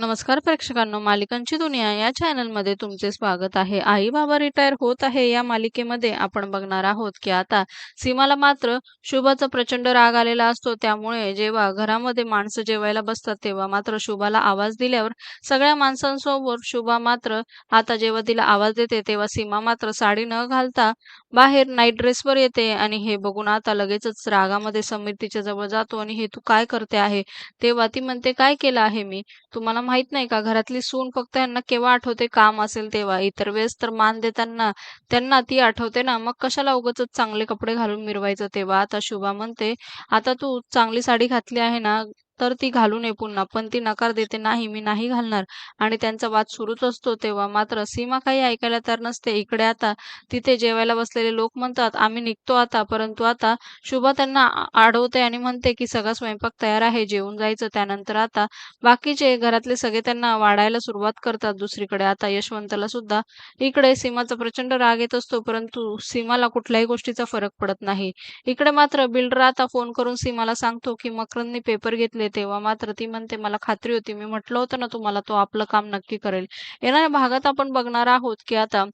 नमस्कार प्रेक्षकांनो मालिकांची दुनिया या चॅनलमध्ये तुमचे स्वागत आहे. आई बाबा रिटायर होत आहे या मालिकेमध्ये आपण बघणार आहोत की आता सीमाला मात्र शुभाचा प्रचंड राग आलेला असतो. त्यामुळे जेव्हा घरामध्ये माणसं जेवायला बसतात तेव्हा मात्र शुभाला आवाज दिल्यावर सगळ्या माणसांसोबत शुभा मात्र आता जेव्हा तिला आवाज देते तेव्हा सीमा मात्र साडी न घालता बाहेर नाईट ड्रेसवर येते आणि हे बघून आता लगेचच रागामध्ये समीर तिच्या जवळ जातो आणि हे तू काय करते आहे? तेव्हा ती म्हणते काय केलं आहे मी? तुम्हाला माहीत नाही का? घरातली सून फक्त यांना केव्हा आठवते काम असेल तेव्हा. इतर वेळेस तर मान देताना त्यांना ती आठवते ना. मग कशाला उगच चांगले कपडे घालून मिरवायचं तेव्हा? आता शुभा म्हणते आता तू चांगली साडी घातली आहे ना तर ती घालू नये पुन्हा. पण ती नकार देते नाही मी नाही घालणार. आणि त्यांचा वाद सुरूच असतो तेव्हा. मात्र सीमा काही ऐकायला तर नसते. इकडे आता तिथे जेवायला बसलेले लोक म्हणतात आम्ही निघतो आता. परंतु आता शुभा त्यांना आढवते आणि म्हणते की सगळा स्वयंपाक तयार आहे. जेवून जायचं. त्यानंतर आता बाकीचे घरातले सगळे त्यांना वाढायला सुरुवात करतात. दुसरीकडे आता यशवंतला सुद्धा इकडे सीमाचा प्रचंड राग येत असतो. परंतु सीमाला कुठल्याही गोष्टीचा फरक पडत नाही. इकडे मात्र बिल्डर आता फोन करून सीमाला सांगतो की मकरंदनी पेपर घेतले तेव्हा मात्र ती म्हणते मला खात्री होती. मी म्हटलं होतं ना तुम्हाला तो आपलं काम नक्की करेल. येणाऱ्या भागात आपण बघणार आहोत की आता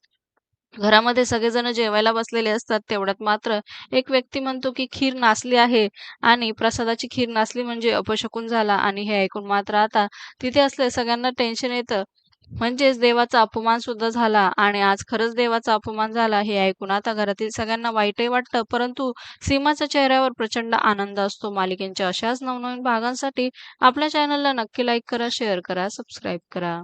घरामध्ये सगळेजण जेवायला बसलेले असतात. तेवढ्यात मात्र एक व्यक्ती म्हणतो की खीर नासली आहे आणि प्रसादाची खीर नासली म्हणजे अपशकून झाला. आणि हे ऐकून मात्र आता तिथे असले सगळ्यांना टेन्शन येतं. म्हणजेच देवाचा अपमान सुद्धा झाला आणि आज खरंच देवाचा अपमान झाला हे ऐकून आता घरातील सगळ्यांना वाईटही वाटतं परंतु सीमाच्या चेहऱ्यावर प्रचंड आनंद असतो. मालिकेच्या अशाच नवनवीन भागांसाठी आपल्या चॅनलला नक्की लाईक करा शेअर करा सबस्क्राईब करा.